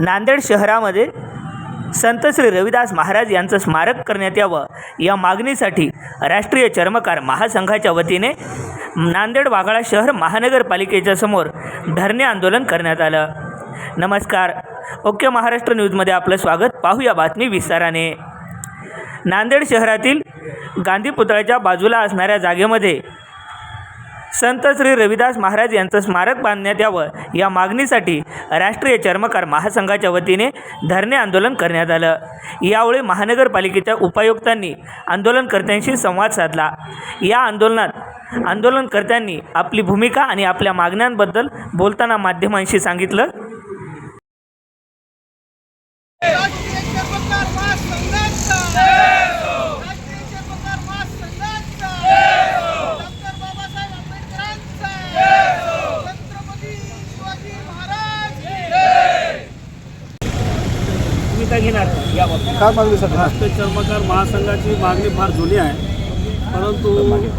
नांदेड शहरामध्ये संत श्री रविदास महाराज यांचं स्मारक करण्यात यावं या मागणीसाठी राष्ट्रीय चर्मकार महासंघाच्या वतीने नांदेड वाघाळा शहर महानगरपालिकेच्या समोर धरणे आंदोलन करण्यात आलं. नमस्कार. ओके महाराष्ट्र न्यूजमध्ये आपलं स्वागत. पाहूया बातमी विस्ताराने. नांदेड शहरातील गांधी पुतळ्याच्या बाजूला असणाऱ्या जागेमध्ये संत श्री रविदास महाराज यांचं स्मारक बांधण्यात यावं या मागणीसाठी राष्ट्रीय चर्मकार महासंघाच्या वतीने धरणे आंदोलन करण्यात आलं. यावेळी महानगरपालिकेच्या उपायुक्तांनी आंदोलनकर्त्यांशी संवाद साधला. या आंदोलनात आंदोलनकर्त्यांनी आपली भूमिका आणि आपल्या मागण्यांबद्दल बोलताना माध्यमांशी सांगितलं राष्ट्रीय चर्मकार महासंघाचा राष्ट्रीय चर्मकार महासंघाचा डॉक्टर बाबासाहेब आंबेडकरांचा छत्रपती शिवाजी महाराज भूमिका घेणार याबाबत काय मागणीसाठी राष्ट्रीय चर्मकार महासंघाची मागणी फार जुनी आहे. परंतु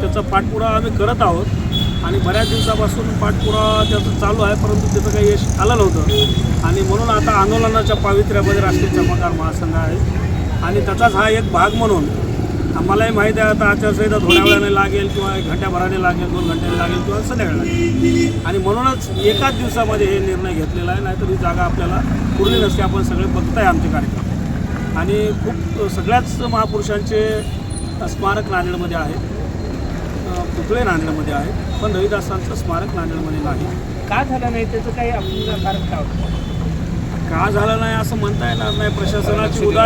त्याचा पाठपुरावा आम्ही करत आहोत आणि बऱ्याच दिवसापासून पाठपुरावा त्याचं चालू आहे परंतु त्याचं काही यश आलं नव्हतं. आणि म्हणून आता आंदोलनाच्या पावित्र्यामध्ये राष्ट्रीय चर्मकार महासंघ आहे. आणि त्याचाच हा एक भाग म्हणून आम्हालाही माहीत आहे आता आचारसंहिता थोड्या वेळाने लागेल किंवा एक घंट्याभराने लागेल दोन घंट्याने लागेल किंवा संध्याकाळी लागेल. आणि म्हणूनच एकाच दिवसामध्ये हे निर्णय घेतलेला आहे नाहीतर ही जागा आपल्याला पुरली नसते आपण सगळे बघताय आमचे कार्यक्रम. आणि खूप सगळ्याच महापुरुषांचे स्मारक नांदेडमध्ये आहेत. पुतळे नांदेडमध्ये आहेत पण रविदासांचं स्मारक नांदेडमध्ये नाही. का झालं नाही? त्याचं काही आपल्याला कारण काय होतं? का झालं नाही असं म्हणता येणार नाही. प्रशासनाची उदा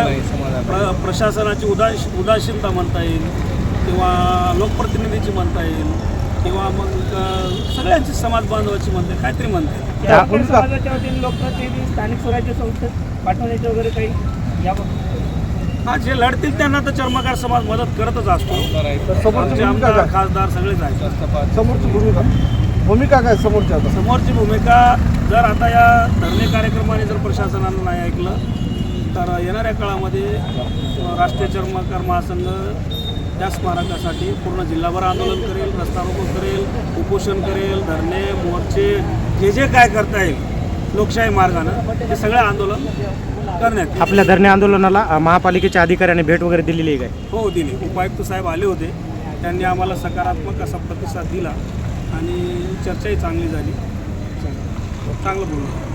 प्र- प्रशासनाची उदास उदासीनता म्हणता येईल किंवा लोकप्रतिनिधीची म्हणता येईल किंवा मग सगळ्यांची समाज बांधवाची म्हणता येईल काहीतरी म्हणता. आपण का- समाजाच्या वतीने लोकप्रतिनिधी स्थानिक स्वराज्य संस्थेत पाठवण्याचे वगैरे काही याबाबत? हा जे लढतील त्यांना तर चर्मकार समाज मदत करतच असतो. आमदार खासदार सगळेच आहेत. समोरची भूमिका? भूमिका काय समोरची आता? समोरची भूमिका जर आता या कार्यक्रमाने जर प्रशासनानं नाही ऐकलं तर येणाऱ्या काळामध्ये राष्ट्रीय चर्मकार महासंघ त्या स्मारकासाठी पूर्ण जिल्हाभर आंदोलन करेल रस्ता रोको करेल उपोषण करेल धरणे मोर्चे जे जे काय करता येईल लोकशाही मार्गानं ते सगळे आंदोलन करण्यात. आपल्या धरणे आंदोलनाला महापालिकेच्या अधिकाऱ्याने भेट वगैरे दिलेली आहे काय? हो दिली. उपायुक्त साहेब आले होते. त्यांनी आम्हाला सकारात्मक असा प्रतिसाद दिला आणि चर्चाही चांगली झाली. चांगलं बोललो.